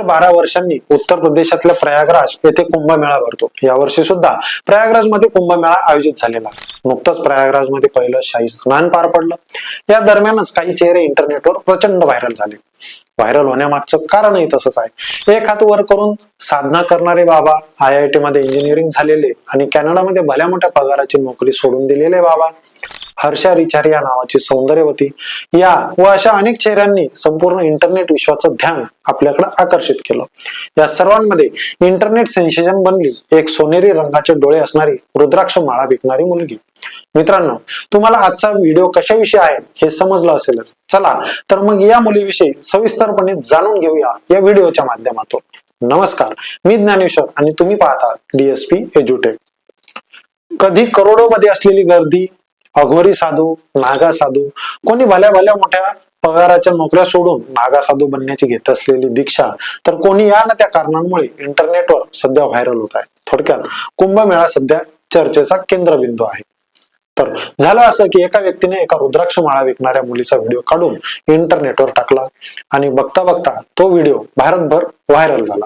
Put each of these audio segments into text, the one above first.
दर बारा वर्षांनी उत्तर प्रदेशातल्या प्रयागराज येथे कुंभमेळा भरतो. यावर्षी सुद्धा प्रयागराजमध्ये कुंभमेळा आयोजित झालेला. नुकतंच प्रयागराजमध्ये पहिलं शाही स्नान पार पडलं. या दरम्यानच काही चेहरे इंटरनेटवर प्रचंड व्हायरल झाले. व्हायरल होण्यामागचं कारणही तसंच आहे. एक हात वर करून साधना करणारे बाबा आय आय टी मध्ये इंजिनिअरिंग झालेले आणि कॅनडामध्ये भल्या मोठ्या पगाराची नोकरी सोडून दिलेले बाबा हर्षा रिचारी या नावाची सौंदर्यवती या व अशा अनेक चेहऱ्यांनी संपूर्ण इंटरनेट विश्वाचं ध्यान आपल्याकडे आकर्षित केलं. या सर्वांमध्ये इंटरनेट सेन्सेशन बनली. एक सोनेरी रंगाचे डोळे असणारी रुद्राक्ष माळा विकणारी मुलगी. मित्रांनो तुम्हाला आजचा व्हिडिओ कशाविषयी आहे हे समजलं असेलच. चला तर मग या मुलीविषयी सविस्तरपणे जाणून घेऊया या व्हिडिओच्या माध्यमातून. नमस्कार मी ज्ञानेश्वर आणि तुम्ही पाहता डीएसपी एज्युटेक कधी करोडो मध्ये असलेली गर्दी अघोरी साधू नागा साधू कोणी भल्या भल्या मोठ्या पगाराच्या नोकऱ्या सोडून नागा साधू बनण्याची घेत असलेली दीक्षा तर कोणी या ना त्या कारणांमुळे इंटरनेटवर सध्या व्हायरल होत आहे. थोडक्यात कुंभमेळा सध्या चर्चेचा केंद्रबिंदू आहे. तर झालं असं की एका व्यक्तीने एका रुद्राक्ष माळा विकणाऱ्या मुलीचा व्हिडिओ काढून इंटरनेटवर टाकला आणि बघता बघता तो व्हिडिओ भारतभर व्हायरल झाला.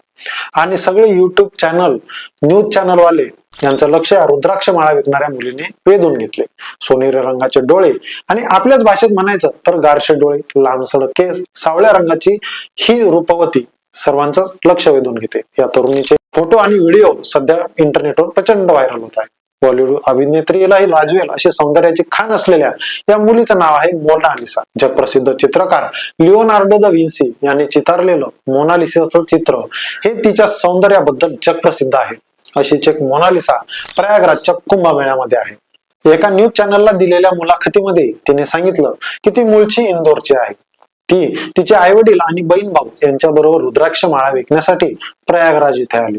आणि सगळे युट्यूब चॅनल न्यूज चॅनल वाले यांचं लक्ष या रुद्राक्ष माळा विकणाऱ्या मुलीने वेधून घेतले. सोनेरी रंगाचे डोळे आणि आपल्याच भाषेत म्हणायचं तर गारशे डोळे लांबसड केस सावळ्या रंगाची ही रूपवती सर्वांचं लक्ष वेधून घेते. या तरुणीचे फोटो आणि व्हिडिओ सध्या इंटरनेटवर प्रचंड व्हायरल होत आहे. बॉलिवूड अभिनेत्रीलाही लाजवेल असे सौंदर्याची खान असलेल्या या मुलीचं नाव आहे मोनालिसा जगप्रसिद्ध चित्रकार लिओनार्डो द विन्सी यांनी चितारलेलं मोनालिसाचं चित्र हे तिच्या सौंदर्याबद्दल जगप्रसिद्ध आहे. अशीच एक मोनालिसा प्रयागराजच्या कुंभमेळ्यामध्ये आहे. एका न्यूज चॅनलला दिलेल्या मुलाखतीमध्ये तिने सांगितलं की ती मूळची इंदोरची आहे. ती तिचे आई वडील आणि बहीण भाऊ यांच्याबरोबर रुद्राक्ष माळा विकण्यासाठी प्रयागराज इथे आली.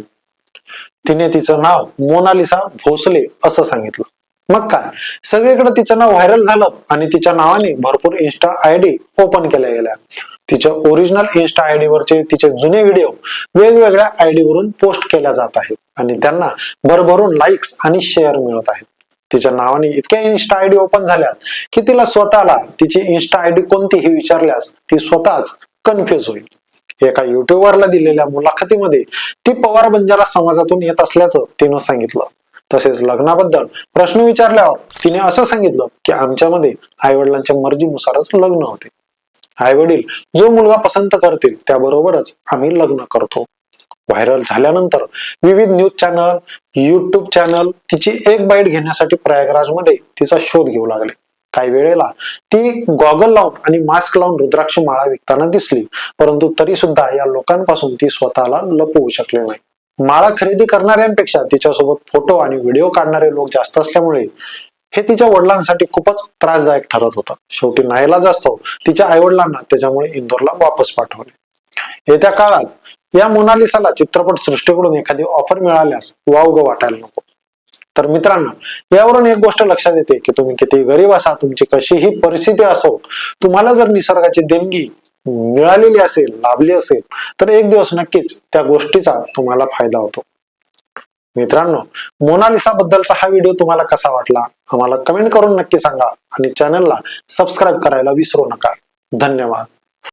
तिने तिचं नाव मोनालिसा भोसले असं सांगितलं. मग काय? सगळीकडे तिचं नाव व्हायरल झालं आणि तिच्या नावाने भरपूर इन्स्टा आय डी ओपन केल्या गेल्या. तिच्या ओरिजिनल इन्स्टा आय डी वरचे तिचे जुने व्हिडिओ वेगवेगळ्या आय डी वरून पोस्ट केल्या जात आहेत आणि त्यांना भरभरून लाईक्स आणि शेअर मिळत आहेत. तिच्या नावाने इतक्या इन्स्टा आय डी ओपन झाल्यात की तिला स्वतःला तिची इन्स्टा आय डी कोणती हे विचारल्यास ती स्वतःच कन्फ्युज होईल. एका युट्यूबरला दिलेल्या मुलाखतीमध्ये ती पवार बंजारा समाजातून येत असल्याचं तिनं सांगितलं. तसेच लग्नाबद्दल प्रश्न विचारल्यावर तिने असं सांगितलं की आमच्यामध्ये आई वडिलांच्या मर्जीनुसारच लग्न होते. आई वडील जो मुलगा पसंत करतील त्याबरोबरच आम्ही लग्न करतो. व्हायरल झाल्यानंतर विविध न्यूज चॅनल युट्यूब चॅनल तिची एक बाईट घेण्यासाठी प्रयागराजमध्ये तिचा शोध घेऊ लागले. काही वेळेला ती गॉगल लावून आणि मास्क लावून रुद्राक्ष माळा विकताना दिसली. परंतु तरी सुद्धा या लोकांपासून ती स्वतःला लपवू शकले नाही. माळा खरेदी करणाऱ्यांपेक्षा तिच्यासोबत फोटो आणि व्हिडिओ काढणारे लोक जास्त असल्यामुळे हे तिच्या वडिलांसाठी खूपच त्रासदायक ठरत होतं. शेवटी नाईलाज असतो तिच्या आईवडिलांना त्याच्यामुळे इंदोरला वापस पाठवले. येत्या काळात या मोनालिसाला चित्रपट सृष्टीकडून एखादी ऑफर मिळाल्यास वावग वाटायला नको. तर मित्रांनो यावरून एक गोष्ट लक्षात येते की तुम्ही किती गरीब असा तुमची कशीही परिस्थिती असो तुम्हाला जर निसर्गाची देणगी मिळालेली असेल लाभली असेल तर एक दिवस नक्कीच त्या गोष्टीचा तुम्हाला फायदा होतो. मित्रांनो मोनालिसा बद्दलचा हा व्हिडिओ तुम्हाला कसा वाटला आम्हाला कमेंट करून नक्की सांगा आणि चॅनलला सबस्क्राईब करायला विसरू नका. धन्यवाद.